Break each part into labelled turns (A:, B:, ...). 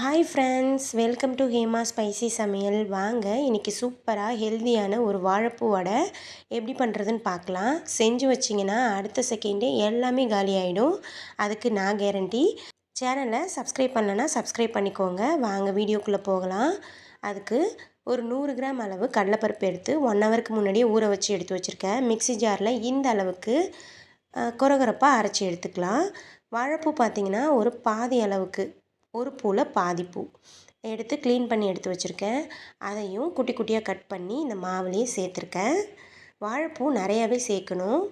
A: Hi friends welcome to Hema spicy சமையல் வாங்க இன்றைக்கி சூப்பராக ஹெல்த்தியான ஒரு வாழைப்பூ வடை எப்படி பண்ணுறதுன்னு பார்க்கலாம். செஞ்சு வச்சிங்கன்னா அடுத்த செகண்டே எல்லாமே காலி ஆகிடும் அதுக்கு நான் கேரண்டி சேனலை சப்ஸ்கிரைப் பண்ணலன்னா சப்ஸ்கிரைப் பண்ணிக்கோங்க. வாங்க வீடியோக்குள்ளே போகலாம். அதுக்கு ஒரு நூறு கிராம் அளவு கடலைப்பருப்பு எடுத்து ஒன் ஹவருக்கு முன்னாடியே ஊற வச்சு எடுத்து வச்சுருக்கேன். மிக்ஸி ஜாரில் இந்த அளவுக்கு குறகுறப்பாக அரைச்சி எடுத்துக்கலாம். வாழைப்பூ பார்த்திங்கன்னா ஒரு பாதி அளவுக்கு ஒரு பூவில் பாதி பூ. எடுத்து க்ளீன் பண்ணி எடுத்து வச்சுருக்கேன். அதையும் குட்டி குட்டியாக கட் பண்ணி இந்த மாவுலேயே சேர்த்துருக்கேன். வாழைப்பூ நிறையாவே சேர்க்கணும்.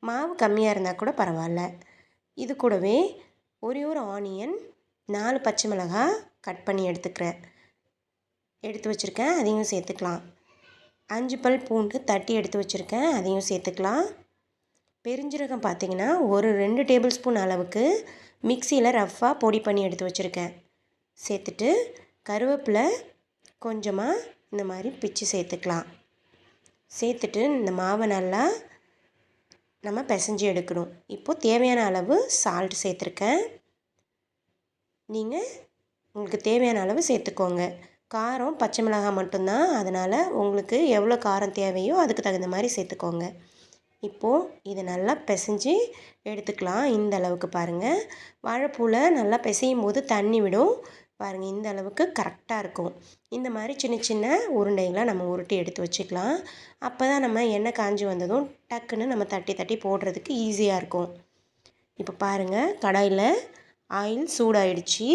A: மாவு கம்மியாக இருந்தால் கூட பரவாயில்ல. இது கூடவே ஒரே ஒரு ஆனியன் நாலு பச்சை மிளகாய் கட் பண்ணி எடுத்துக்கிறேன். எடுத்து வச்சுருக்கேன். அதையும் சேர்த்துக்கலாம். அஞ்சு பல் பூண்டு தட்டி எடுத்து வச்சுருக்கேன். அதையும் சேர்த்துக்கலாம். பெருஞ்சீரகம் பார்த்திங்கன்னா ஒரு ரெண்டு டேபிள் ஸ்பூன் அளவுக்கு மிக்சியில் ரஃப்பாக பொடி பண்ணி எடுத்து வச்சுருக்கேன். சேர்த்துட்டு கருவேப்பிலை கொஞ்சமாக இந்த மாதிரி பிச்சு சேர்த்துக்கலாம். சேர்த்துட்டு இந்த மாவை நல்லா நம்ம பிசைஞ்சு எடுக்கணும். இப்போது தேவையான அளவு சால்ட் சேர்த்துருக்கேன். நீங்கள் உங்களுக்கு தேவையான அளவு சேர்த்துக்கோங்க. காரம் பச்சை மிளகாய் மட்டும்தான். அதனால் உங்களுக்கு எவ்வளோ காரம் தேவையோ அதுக்கு தகுந்த மாதிரி சேர்த்துக்கோங்க. இப்போது இது நல்லா பிசைஞ்சு எடுத்துக்கலாம். இந்த அளவுக்கு பாருங்கள் வாழைப்பூவில் நல்லா பிசையும் போது தண்ணி விடும். பாருங்கள் இந்த அளவுக்கு கரெக்டாக இருக்கும். இந்த மாதிரி சின்ன சின்ன உருண்டைகளை நம்ம உருட்டி எடுத்து வச்சுக்கலாம். அப்போ தான் நம்ம எண்ணெய் காஞ்சி வந்ததும் டக்குன்னு நம்ம தட்டி தட்டி போடுறதுக்கு ஈஸியாக இருக்கும். இப்போ பாருங்கள் கடாயில் ஆயில் சூடாயிடுச்சு.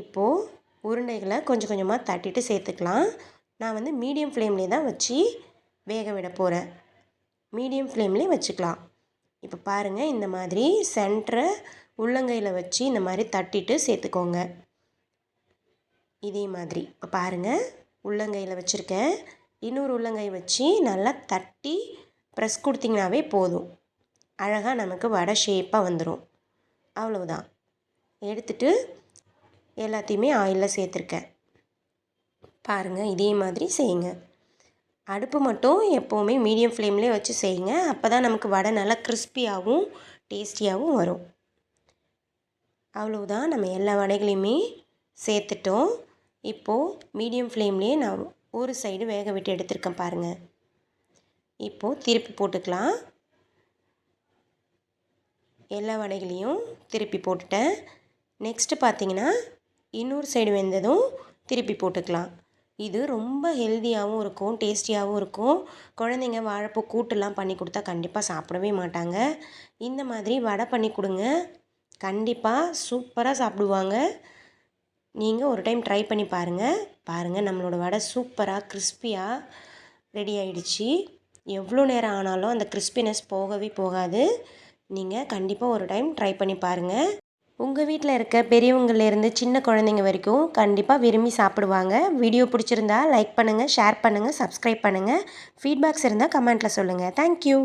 A: இப்போது உருண்டைகளை கொஞ்சம் கொஞ்சமாக தட்டிட்டு சேர்த்துக்கலாம். நான் வந்து மீடியம் ஃப்ளேம்லேயே தான் வச்சு வேக விட போகிறேன் மீடியம் ஃப்ளேம்லேயே வச்சுக்கலாம். இப்போ பாருங்கள் இந்த மாதிரி சென்டரை உள்ளங்கையில் வச்சு இந்த மாதிரி தட்டிட்டு சேர்த்துக்கோங்க. இதே மாதிரி. இப்போ பாருங்கள் உள்ளங்கையில் வச்சுருக்கேன். இன்னொரு உள்ளங்கை வச்சு நல்லா தட்டி ப்ரெஸ் கொடுத்திங்கனாவே போதும். அழகாக நமக்கு வடை ஷேப்பாக வந்துடும் அவ்வளவுதான். எடுத்துட்டு எல்லாத்தையுமே ஆயிலில் சேர்த்துருக்கேன். பாருங்கள் இதே மாதிரி செய்யுங்க. அடுப்பு மட்டும் எப்போவுமே மீடியம் ஃப்ளேம்லேயே வச்சு செய்யுங்க. அப்போ தான் நமக்கு வடை நல்லா கிறிஸ்பியாகவும் டேஸ்டியாகவும் வரும். அவ்வளோதான் நம்ம எல்லா வடைகளையுமே சேர்த்துட்டோம். இப்போது மீடியம் ஃப்ளேம்லேயே நான் ஒரு சைடு வேக விட்டு எடுத்திருக்கேன் பாருங்கள் இப்போது திருப்பி போட்டுக்கலாம். எல்லா வடைகளையும் திருப்பி போட்டுட்டேன். நெக்ஸ்ட்டு பார்த்தீங்கன்னா இன்னொரு சைடு வெந்ததும் திருப்பி போட்டுக்கலாம். இது ரொம்ப ஹெல்த்தியாகவும் இருக்கும் டேஸ்டியாகவும் இருக்கும். குழந்தைங்க வாழைப்பூ கூட்டுலாம் பண்ணி கொடுத்தா கண்டிப்பாக சாப்பிடவே மாட்டாங்க. இந்த மாதிரி வடை பண்ணி கொடுங்க. கண்டிப்பாக சூப்பராக சாப்பிடுவாங்க. நீங்கள் ஒரு டைம் ட்ரை பண்ணி பாருங்கள் பாருங்கள் நம்மளோட வடை சூப்பராக கிறிஸ்பியாக ரெடி ஆகிடுச்சி எவ்வளோ நேரம் ஆனாலும் அந்த கிறிஸ்பினஸ் போகவே போகாது. நீங்கள் கண்டிப்பாக ஒரு டைம் ட்ரை பண்ணி பாருங்கள் உங்கள் வீட்டில் இருக்க பெரியவங்கள்லேருந்து சின்ன குழந்தைங்க வரைக்கும் கண்டிப்பாக விரும்பி சாப்பிடுவாங்க. வீடியோ பிடிச்சிருந்தா லைக் பண்ணுங்கள் ஷேர் பண்ணுங்கள் சப்ஸ்கிரைப் பண்ணுங்கள் ஃபீட்பேக்ஸ் இருந்தால் கமெண்ட்டில் சொல்லுங்கள் தேங்க்யூ